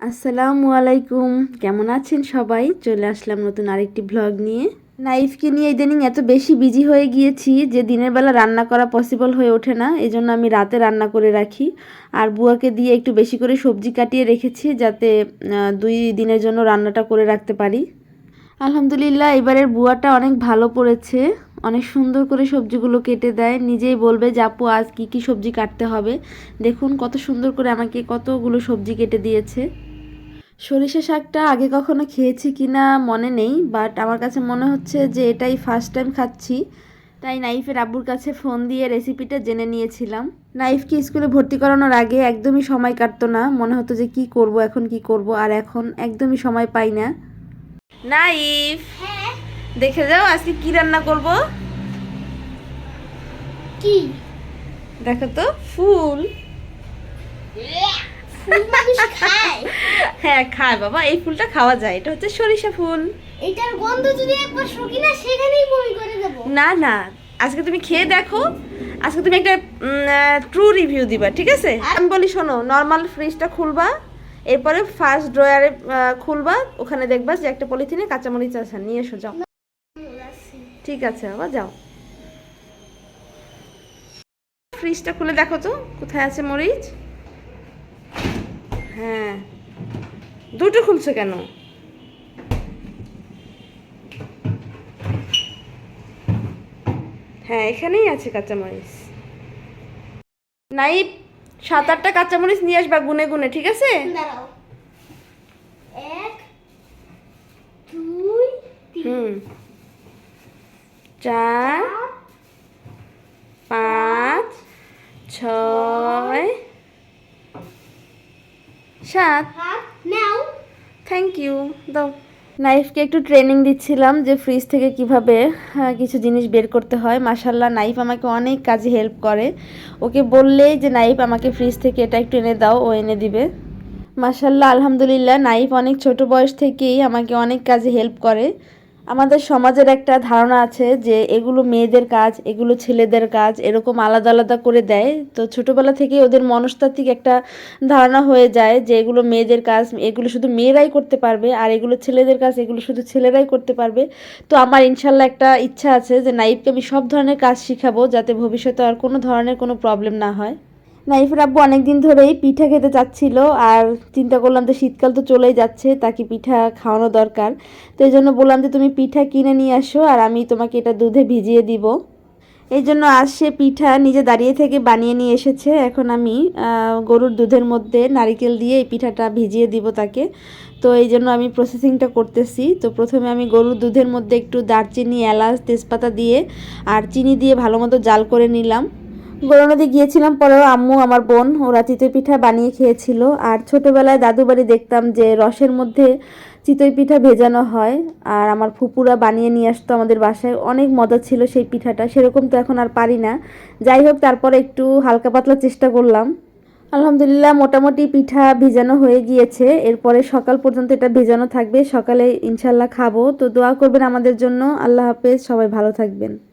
আসসালামু আলাইকুম। কেমন আছেন সবাই? চলে আসলাম নতুন আরেকটি ভ্লগ নিয়ে। নাইফকে নিয়ে ইদানিং এত বেশি বিজি হয়ে গিয়েছি যে দিনের বেলা রান্না করা পসিবল হয়ে ওঠে না। এই জন্য আমি রাতে রান্না করে রাখি। আর বুয়াকে দিয়ে একটু বেশি করে সবজি কাটিয়ে রেখেছি যাতে দুই দিনের জন্য রান্নাটা করে রাখতে পারি। আলহামদুলিল্লাহ, এবারের বুয়াটা অনেক ভালো পড়েছে। অনেক সুন্দর করে সবজিগুলো কেটে দেয়। নিজেই বলবে যে, আপু, আজ কী কী সবজি কাটতে হবে? দেখুন কত সুন্দর করে আমাকে কতগুলো সবজি কেটে দিয়েছে। সরিষা শাকটা আগে কখনো খেয়েছি কিনা মনে নেই বাট আমার কাছে মনে হচ্ছে যে এটাই ফার্স্ট টাইম খাচ্ছি। তাই নাইফের আব্বুর কাছে ফোন দিয়ে রেসিপিটা জেনে নিয়েছিলাম। নাইফকে স্কুলে ভর্তি করানোর আগে একদমই সময় কাটতো না মনে হতো যে কি করব এখন কি করব আর এখন একদমই সময় পাই না। নাইফ! দেখে যাও আজকে কি রান্না করব। কি? দেখো তো ফুল। হ্যাঁ খায় বাবা এই ফুলটা খাওয়া যায়। এটা হচ্ছে সরিষা ফুল। এটার গন্ধ যদি একবার শুকি না সেখানেই বমি করে দেব। না না আজকে তুমি খেয়ে দেখো। আজকে তুমি একটা ট্রু রিভিউ দিবা ঠিক আছে? আমি বলি শোনো নর্মাল ফ্রিজটা খুলবা এরপরে ফার্স্ট ড্রয়ারে খুলবা ওখানে দেখবা যে একটা পলিথিনে কাঁচামরিচ আছে নিয়ে এসো যাও। ঠিক আছে বাবা যাও। ফ্রিজটা খুলে দেখো তো কোথায় আছে মরিচ? হ্যাঁ। দুটো খুলছো কেন? হ্যাঁ এখানেই আছে কাঁচামরিচ। নাইব সাত আটটা কাঁচামরিচ নিয়ে আসবা গুনে গুনে ঠিক আছে? এক দুই হুম। চার পাঁচ ছয় সাত। নাও। থ্যাংক ইউ দাও। নাইফকে একটু ট্রেনিং দিচ্ছিলাম যে ফ্রিজ থেকে কীভাবে কিছু জিনিস বের করতে হয়। মাসাল্লাহ নাইফ আমাকে অনেক কাজে হেল্প করে। ওকে বললেই যে নাইফ আমাকে ফ্রিজ থেকে এটা একটু এনে দাও ও এনে দিবে। মাসাল্লাহ আলহামদুলিল্লাহ নাইফ অনেক ছোট বয়স থেকেই আমাকে অনেক কাজে হেল্প করে। আমাদের সমাজের একটা ধারণা আছে যে এগুলো মেয়েদের কাজ, এগুলো ছেলেদের কাজ, এরকম আলাদা আলাদা করে দেয়। তো ছোটোবেলা থেকে ওদের মনস্তাত্ত্বিক একটা ধারণা হয়ে যায় যে এগুলো মেয়েদের কাজ, এগুলো শুধু মেয়েরাই করতে পারবে আর এগুলো ছেলেদের কাজ, এগুলো শুধু ছেলেরাই করতে পারবে। তো আমার ইনশাল্লাহ একটা ইচ্ছা আছে যে, নাইফকে আমি সব ধরনের কাজ শিখাবো যাতে ভবিষ্যতে আর কোনো ধরনের কোনো প্রবলেম না হয়। নাইফের আব্বু অনেকদিন ধরেই পিঠা খেতে চাচ্ছিল আর চিন্তা করলাম যে শীতকাল তো চলেই যাচ্ছে, তাকে পিঠা খাওয়ানো দরকার। তো এই জন্য বললাম যে তুমি পিঠা কিনে নিয়ে আসো আর আমি তোমাকে এটা দুধে ভিজিয়ে দিব। এই জন্য আজ সে পিঠা নিজে দাঁড়িয়ে থেকে বানিয়ে নিয়ে এসেছে। এখন আমি গরুর দুধের মধ্যে নারিকেল দিয়ে এই পিঠাটা ভিজিয়ে দিব তাকে। তো এই জন্য আমি প্রসেসিংটা করতেছি। তো প্রথমে আমি গরুর দুধের মধ্যে একটু দারচিনি, এলাচ, তেজপাতা দিয়ে আর চিনি দিয়ে ভালো মতো জাল করে নিলাম। গরুনদী গিয়েছিলাম পরেও আম্মু আমার বোন, ওরা চিতই পিঠা বানিয়ে খেয়েছিল। আর ছোটোবেলায় দাদু বাড়ি দেখতাম যে রসের মধ্যে চিতই পিঠা ভেজানো হয়, আর আমার ফুপুরা বানিয়ে নিয়ে আসতো আমাদের বাসায়। অনেক মজা ছিল সেই পিঠাটা, সেরকম তো এখন আর পারি না। যাই হোক, তারপরে একটু হালকা পাতলা চেষ্টা করলাম। আলহামদুলিল্লাহ, মোটামুটি পিঠা ভিজানো হয়ে গিয়েছে। এরপরে সকাল পর্যন্ত এটা ভেজানো থাকবে। সকালে ইনশাল্লাহ খাব। তো দোয়া করবেন আমাদের জন্য। আল্লাহ হাফেজ। সবাই ভালো থাকবেন।